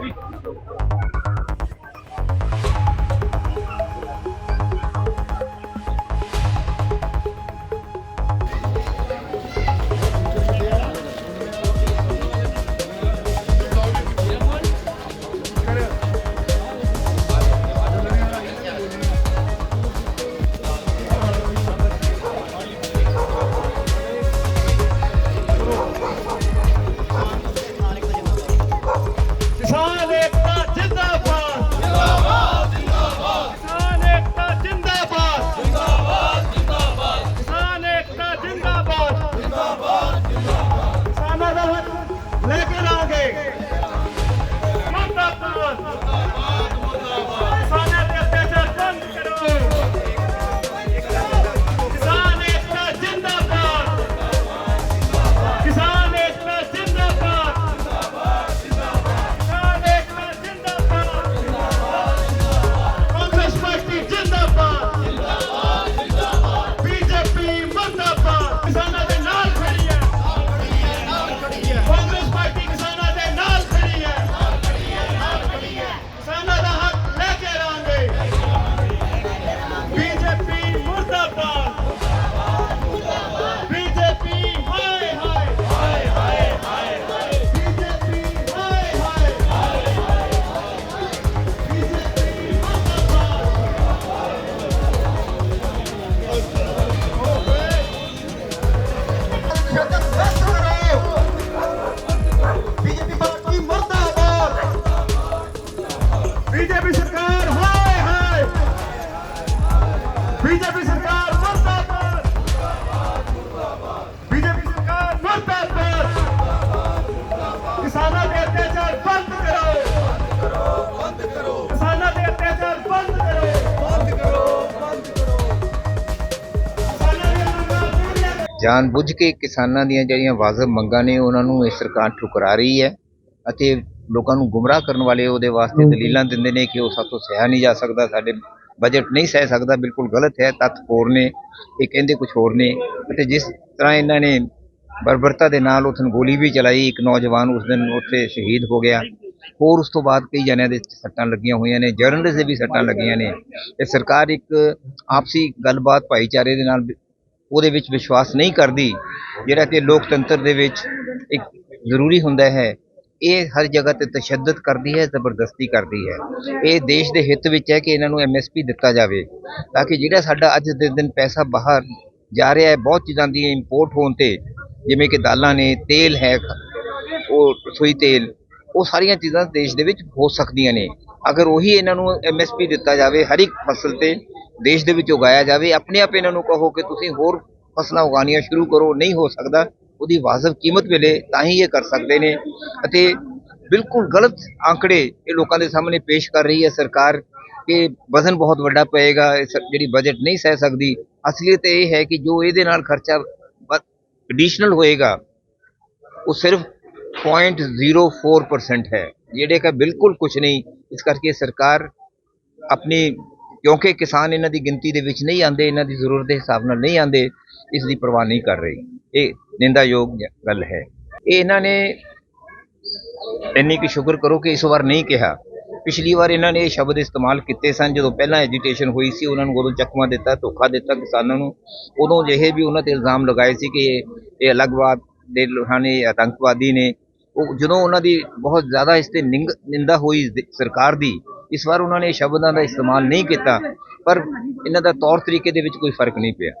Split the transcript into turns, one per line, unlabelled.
Oui. BJP ਸਰਕਾਰ ਮਰਦਾਬਾਦ BJP ਸਰਕਾਰ ਮਰਦਾਬਾਦ ਕਿਸਾਨਾਂ ਦੇ ਅਤਿਆਚਾਰ ਬੰਦ ਕਰੋ। ਬੰਦ ਕਰੋ ਕਿਸਾਨਾਂ ਦੇ ਅਤਿਆਚਾਰ ਬੰਦ ਕਰੋ। ਬੰਦ ਕਰੋ ਬੰਦ ਕਰੋ ਕਿਸਾਨਾਂ ਦੀਆਂ ਮੰਗਾਂ ਪੂਰੀਆਂ ਕਰੋ
ਜਾਣ ਬੁੱਝ ਕੇ ਕਿਸਾਨਾਂ ਦੀਆਂ ਜਿਹੜੀਆਂ ਵਾਜਬ ਮੰਗਾਂ ਨੇ ਉਹਨਾਂ ਨੂੰ ਇਹ ਸਰਕਾਰ ਠੁਕਰਾ ਰਹੀ ਹੈ ਅਤੇ ਲੋਕਾਂ ਨੂੰ ਗੁੰਮਰਾਹ ਕਰਨ ਵਾਲੇ ਉਹਦੇ ਵਾਸਤੇ ਦਲੀਲਾਂ ਦਿੰਦੇ ਨੇ ਕਿ ਉਹ ਸਾਤੋਂ ਸਹਿ ਨਹੀਂ ਜਾ ਸਕਦਾ ਸਾਡੇ ਬਜਟ ਨਹੀਂ ਸਹਿ ਸਕਦਾ, ਬਿਲਕੁਲ ਗਲਤ ਹੈ, ਤੱਥ ਹੋਰ ਨੇ, ਇਹ ਕਹਿੰਦੇ ਕੁਝ ਹੋਰ ਨੇ। ਅਤੇ ਜਿਸ ਤਰ੍ਹਾਂ ਇਹਨਾਂ ਨੇ ਬਰਬਰਤਾ ਦੇ ਨਾਲ ਉੱਥੇ ਗੋਲੀ ਵੀ ਚਲਾਈ, ਇੱਕ ਨੌਜਵਾਨ ਉਸ ਦਿਨ ਉੱਥੇ ਸ਼ਹੀਦ ਹੋ ਗਿਆ। ਹੋਰ ਉਸ ਤੋਂ ਬਾਅਦ ਕਈ ਜਣਿਆਂ ਦੇ ਸੱਟਾਂ ਲੱਗੀਆਂ ਹੋਈਆਂ ਨੇ, ਜਰਨਲਿਸਟ ਦੇ ਵੀ ਸੱਟਾਂ ਲੱਗੀਆਂ ਨੇ। ਤੇ ਸਰਕਾਰ ਇੱਕ ਆਪਸੀ ਗੱਲਬਾਤ, ਭਾਈਚਾਰੇ ਦੇ ਨਾਲ ਉਹਦੇ ਵਿੱਚ ਵਿਸ਼ਵਾਸ ਨਹੀਂ ਕਰਦੀ, ਜਿਹੜਾ ਕਿ ਲੋਕਤੰਤਰ ਦੇ ਵਿੱਚ ਇੱਕ ਜ਼ਰੂਰੀ ਹੁੰਦਾ ਹੈ। ਇਹ ਹਰ ਜਗ੍ਹਾ ਤੇ ਤਸ਼ੱਦਦ ਕਰਦੀ ਹੈ, ਜ਼ਬਰਦਸਤੀ ਕਰਦੀ ਹੈ। ਇਹ ਦੇਸ਼ ਦੇ ਹਿੱਤ ਵਿੱਚ ਹੈ ਕਿ ਇਹਨਾਂ ਨੂੰ ਐਮਐਸਪੀ ਦਿੱਤਾ ਜਾਵੇ, ਤਾਂ ਕਿ ਜਿਹੜਾ ਸਾਡਾ ਅੱਜ ਦੇ ਦਿਨ ਪੈਸਾ ਬਾਹਰ ਜਾ ਰਿਹਾ ਹੈ, ਬਹੁਤ ਚੀਜ਼ਾਂ ਦੀ ਇੰਪੋਰਟ ਹੋਣ ਤੇ, ਜਿਵੇਂ ਕਿ ਦਾਲਾਂ ਨੇ, ਤੇਲ ਹੈ, ਉਹ ਰਸੋਈ ਤੇਲ, ਉਹ ਸਾਰੀਆਂ ਚੀਜ਼ਾਂ ਦੇਸ਼ ਦੇ ਵਿੱਚ ਹੋ ਸਕਦੀਆਂ ਨੇ। ਅਗਰ ਉਹੀ ਇਹਨਾਂ ਨੂੰ ਐਮਐਸਪੀ ਦਿੱਤਾ ਜਾਵੇ, ਹਰ ਇੱਕ ਫਸਲ ਤੇ ਦੇਸ਼ ਦੇ ਵਿੱਚ ਉਗਾਇਆ ਜਾਵੇ, ਆਪਣੇ ਆਪ ਇਹਨਾਂ ਨੂੰ ਕਹੋ ਕਿ ਤੁਸੀਂ ਹੋਰ ਫਸਲਾਂ ਉਗਾਉਣੀਆਂ ਸ਼ੁਰੂ ਕਰੋ, ਨਹੀਂ ਹੋ ਸਕਦਾ। ਉਹਦੀ ਵਾਜਬ ਕੀਮਤ ਮਿਲੇ ਤਾਂ ਹੀ ਇਹ ਕਰ ਸਕਦੇ ਨੇ ਅਤੇ ਬਿਲਕੁਲ ਗਲਤ ਆંકੜੇ ਇਹ ਲੋਕਾਂ ਦੇ ਸਾਹਮਣੇ ਪੇਸ਼ ਕਰ ਰਹੀ ਹੈ ਸਰਕਾਰ ਕਿ ਵਜ਼ਨ ਬਹੁਤ ਵੱਡਾ ਪਏਗਾ, ਇਹ ਜਿਹੜੀ ਬਜਟ ਨਹੀਂ ਸਹਿ ਸਕਦੀ। ਅਸਲੀਅਤ ਇਹ ਹੈ ਕਿ ਜੋ ਇਹਦੇ ਨਾਲ ਖਰਚਾ ਐਡੀਸ਼ਨਲ ਹੋਏਗਾ, ਉਹ ਸਿਰਫ 0.04% ਹੈ, ਜਿਹੜੇ ਕਿ ਬਿਲਕੁਲ ਕੁਝ ਨਹੀਂ। ਇਸ ਕਰਕੇ ਸਰਕਾਰ ਆਪਣੀ, ਕਿਉਂਕਿ ਕਿਸਾਨ ਇਹਨਾਂ ਦੀ ਗਿਣਤੀ ਦੇ ਵਿੱਚ ਨਹੀਂ ਆਉਂਦੇ, ਇਹਨਾਂ ਦੀ ਜ਼ਰੂਰਤ ਦੇ ਹਿਸਾਬ ਨਾਲ ਨਹੀਂ ਆਉਂਦੇ, ਇਸ ਦੀ ਪਰਵਾਹ ਨਹੀਂ ਕਰ ਰਹੀ। ਇਹ ਨਿੰਦਾਯੋਗ ਗੱਲ ਹੈ। ਇਹ ਇਹਨਾਂ ਨੇ ਇੰਨੀ ਕਿ ਸ਼ੁਕਰ ਕਰੋ ਕਿ ਇਸ ਵਾਰ ਨਹੀਂ ਕਿਹਾ। ਪਿਛਲੀ ਵਾਰ ਇਹਨਾਂ ਨੇ ਇਹ ਸ਼ਬਦ ਇਸਤੇਮਾਲ ਕੀਤੇ ਸਨ, ਜਦੋਂ ਪਹਿਲਾਂ ਐਜੀਟੇਸ਼ਨ ਹੋਈ ਸੀ, ਉਹਨਾਂ ਨੂੰ ਉਦੋਂ ਚੱਕਵਾ ਦਿੱਤਾ, ਧੋਖਾ ਦਿੱਤਾ ਕਿਸਾਨਾਂ ਨੂੰ। ਉਦੋਂ ਜਿਹੇ ਵੀ ਉਹਨਾਂ ਤੇ ਇਲਜ਼ਾਮ ਲਗਾਏ ਸੀ ਕਿ ਇਹ ਅਲੱਗਵਾਦ ਦੇ ਲੋਹਾਨੇ ਆਤੰਕਵਾਦੀ ਨੇ। ਉਹ ਜਦੋਂ ਉਹਨਾਂ ਦੀ ਬਹੁਤ ਜ਼ਿਆਦਾ ਇਸ ਤੇ ਨਿੰਗ- ਨਿੰਦਾ ਹੋਈ ਸਰਕਾਰ ਦੀ, ਇਸ ਵਾਰ ਉਹਨਾਂ ਨੇ ਸ਼ਬਦਾਂ ਦਾ ਇਸਤੇਮਾਲ ਨਹੀਂ ਕੀਤਾ, ਪਰ ਇਹਨਾਂ ਦਾ ਤੌਰ ਤਰੀਕੇ ਦੇ ਵਿੱਚ ਕੋਈ ਫ਼ਰਕ ਨਹੀਂ ਪਿਆ।